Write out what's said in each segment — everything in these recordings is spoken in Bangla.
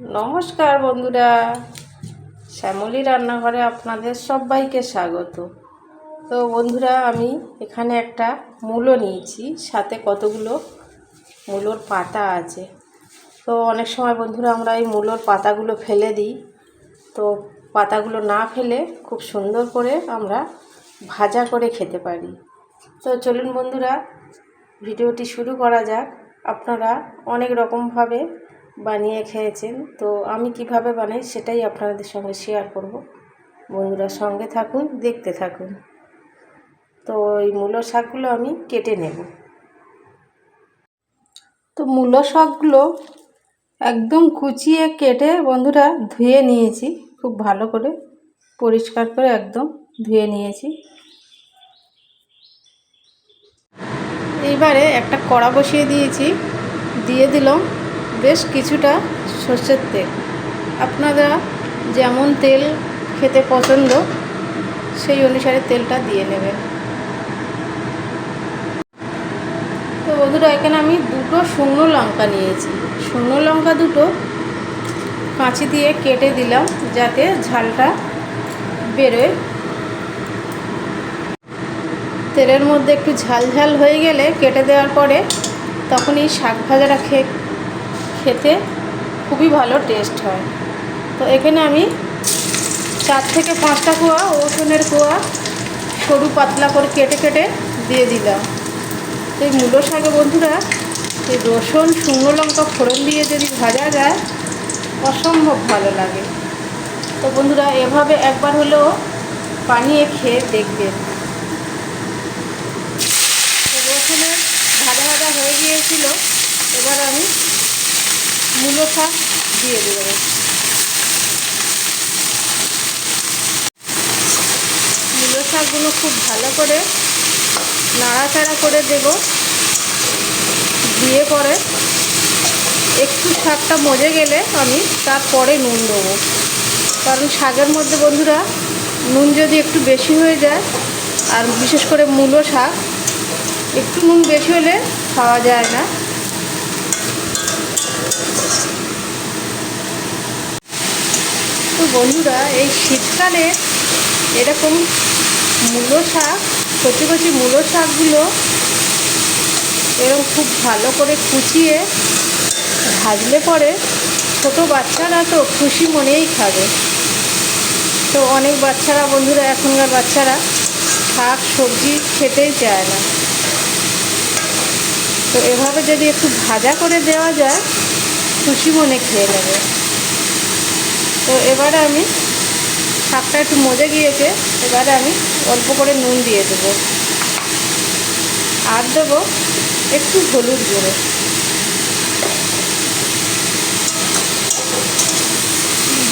নমস্কার বন্ধুরা। শ্যামলী রান্নাঘরে আপনাদের সবাইকে স্বাগত। তো বন্ধুরা, আমি এখানে একটা মূলো নিয়েছি। সাথে কতগুলো মূলোর পাতা আছে। তো অনেক সময় বন্ধুরা, আমরা এই মূলোর পাতাগুলো ফেলে দিই। তো পাতাগুলো না ফেলে খুব সুন্দর করে আমরা ভাজা করে খেতে পারি। তো চলুন বন্ধুরা, ভিডিওটি শুরু করা যাক। আপনারা অনেক রকমভাবে বানিয়ে খেয়েছেন। তো আমি কীভাবে বানাই সেটাই আপনাদের সঙ্গে শেয়ার করব। বন্ধুরা সঙ্গে থাকুন, দেখতে থাকুন। তো এই মূলো শাকগুলো আমি কেটে নেব। তো মূলো শাকগুলো একদম কুচিয়ে কেটে বন্ধুরা ধুয়ে নিয়েছি, খুব ভালো করে পরিষ্কার করে একদম ধুয়ে নিয়েছি। এইবারে একটা কড়া বসিয়ে দিয়েছি, দিয়ে দিলাম বেশ কিছুটা সর্ষের তেল। আপনারা যেমন তেল খেতে পছন্দ, সেই অনুসারে তেলটা দিয়ে নেবেন। তো বন্ধুরা, এখানে আমি দুটো শুকনো লঙ্কা নিয়েছি। শুকনো লঙ্কা দুটো কাঁচি দিয়ে কেটে দিলাম, যাতে ঝালটা বেরোয়। তেলের মধ্যে একটু ঝাল ঝাল হয়ে গেলে কেটে দেওয়ার পরে তখন এই শাক ভাজাটা খেয়ে খেতে খুবই ভালো টেস্ট হয়। তো এখানে আমি চার থেকে পাঁচটা কোয়া রসুনের কোয়া সরু পাতলা করে কেটে কেটে দিয়ে দিলাম। তো এই মূলো শাকে বন্ধুরা, এই রসুন, শুকনো লঙ্কা ফোড়ন দিয়ে যদি ভাজা যায়, অসম্ভব ভালো লাগে। তো বন্ধুরা, এভাবে একবার হলেও বানিয়ে খেয়ে দেখবেন। রসুনের ভাজা ভাজা হয়ে গিয়েছিল, এবার আমি মূলো শাক দিয়ে দেব। মূলো শাকগুলো খুব ভালো করে নাড়াচাড়া করে দেব। দিয়ে পরে একটু শাকটা মজে গেলে আমি তারপরে নুন দেবো। কারণ শাকের মধ্যে বন্ধুরা নুন যদি একটু বেশি হয়ে যায়, আর বিশেষ করে মূলো শাক, একটু নুন বেশি হলে খাওয়া যায় না। বন্ধুরা, এই শীতকালে এরকম মূলো শাক, কচি কচি মূলো শাকগুলো এরকম খুব ভালো করে কুচিয়ে ভাজলে পরে ছোটো বাচ্চারা তো খুশি মনেই খাবে। তো অনেক বাচ্চারা বন্ধুরা, এখনকার বাচ্চারা শাক, সবজি খেতেই চায় না। তো এভাবে যদি একটু ভাজা করে দেওয়া যায়, খুশি মনে খেয়ে নেবে। তো এবারে আমি শাকটা একটু মজে গিয়েছে, এবারে আমি অল্প করে নুন দিয়ে দেবো। আর দেবো একটু হলুদ গুঁড়ো।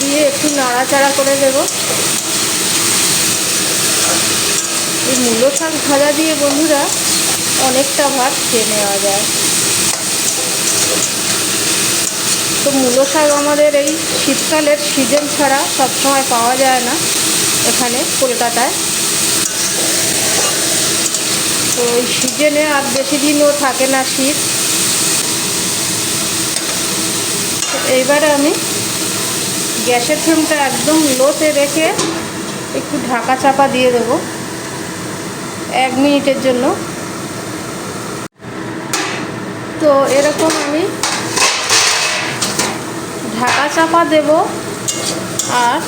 দিয়ে একটু নাড়াচাড়া করে দেব। এই মূলো শাক ভাজা দিয়ে বন্ধুরা অনেকটা ভাত খেয়ে নেওয়া যায়। তো মূলো শাক আমাদের এই শীতকালের সিজন ছাড়া সবসময় পাওয়া যায় না এখানে, কলকাতায়। তো ওই সিজনে আর বেশি দিনও থাকে না শীত। এইবারে আমি গ্যাসের ফ্লেমটা একদম লোতে রেখে একটু ঢাকা চাপা দিয়ে দেবো এক মিনিটের জন্য। তো এরকম আমি ঢাকা চাপা দেব আর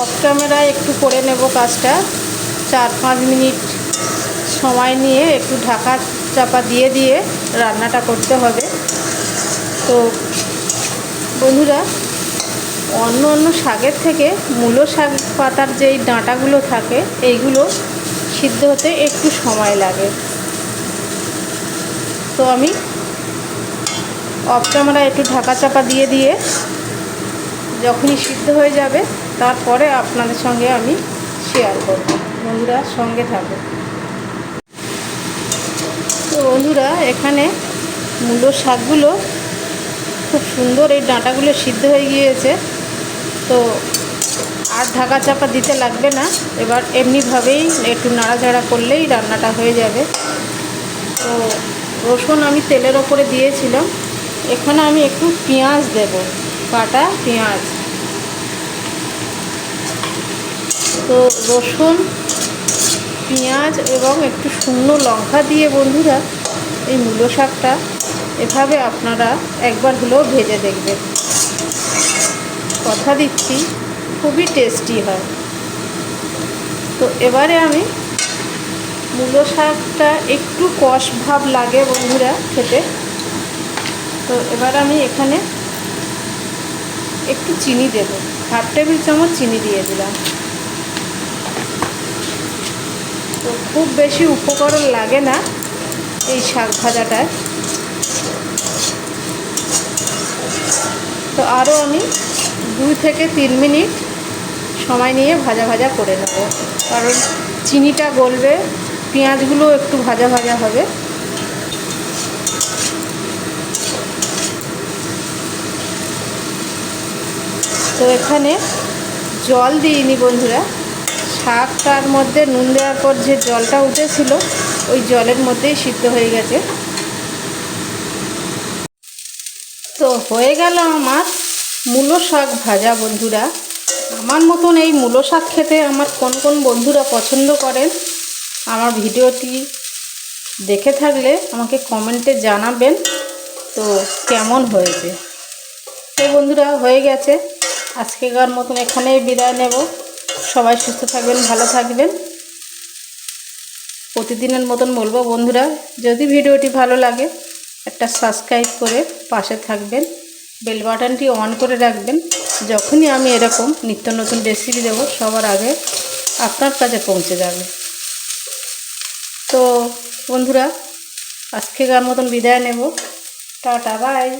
অফ ক্যামেরায় একটু করে নেব কাজটা। চার পাঁচ মিনিট সময় নিয়ে একটু ঢাকা চাপা দিয়ে দিয়ে রান্নাটা করতে হবে। তো বন্ধুরা, অন্য অন্য শাকের থেকে মূলো শাক পাতার যেই ডাঁটাগুলো থাকে, এইগুলো সিদ্ধ হতে একটু সময় লাগে। তো আমি অফ ক্যামেরা একটু ঢাকা চাপা দিয়ে দিয়ে যখনই সিদ্ধ হয়ে যাবে, তারপরে আপনাদের সঙ্গে আমি শেয়ার করব। বন্ধুরা, সঙ্গে থাকো। তো বন্ধুরা, এখানে মূলো শাকগুলো খুব সুন্দর এই ডাঁটাগুলো সিদ্ধ হয়ে গিয়েছে। তো আর ঢাকা চাপা দিতে লাগবে না। এবার এমনিভাবেই একটু নাড়াচাড়া করলেই রান্নাটা হয়ে যাবে। তো রসুন আমি তেলের ওপরে দিয়েছিলাম। এখানে আমি একটু পেঁয়াজ দেব কাটা পেঁয়াজ। তো রসুন, পেঁয়াজ এবং একটু শুকনো লঙ্কা দিয়ে বন্ধুরা এই মূলো শাকটা এভাবে আপনারা একবার হলেও ভেজে দেখবেন। কথা দিচ্ছি, খুবই টেস্টি হয়। তো এবারে আমি মূলো শাকটা একটু কষ ভাব লাগে বন্ধুরা খেতে। তো এবার আমি এখানে একটু চিনি দেবো। হাফ টেবিল চামচ চিনি দিয়ে দিলাম। তো খুব বেশি উপকরণ লাগে না এই শাক ভাজাটায়। তো আরও আমি দুই থেকে তিন মিনিট সময় নিয়ে ভাজা ভাজা করে নেব। কারণ চিনিটা গলবে, পেঁয়াজগুলো একটু ভাজা ভাজা হবে। তো এখানে জল দিইনি বন্ধুরা। শাকটার মধ্যে নুন দেওয়ার পর যে জলটা উঠেছিল, ওই জলের মধ্যেই সিদ্ধ হয়ে গেছে। তো হয়ে গেল আমার মূলো শাক ভাজা বন্ধুরা। আমার মতন এই মূলো শাক খেতে আমার কোন কোন বন্ধুরা পছন্দ করেন, আমার ভিডিওটি দেখে থাকলে আমাকে কমেন্টে জানাবেন। তো কেমন হয়েছে? তো বন্ধুরা, হয়ে গেছে। আজকেকার মতন এখানেই বিদায় নেব। সবাই সুস্থ থাকবেন, ভালো থাকবেন। প্রতিদিনের মতন বলব, বন্ধুরা, যদি ভিডিওটি ভালো লাগে, একটা সাবস্ক্রাইব করে পাশে থাকবেন। বেল বাটনটি অন করে রাখবেন। যখনই আমি এরকম নিত্য নতুন রেসিপি দেবো, সবার আগে আপনার কাছে পৌঁছে যাবে। তো বন্ধুরা আজকেকার মতন বিদায় নেব। Tata bye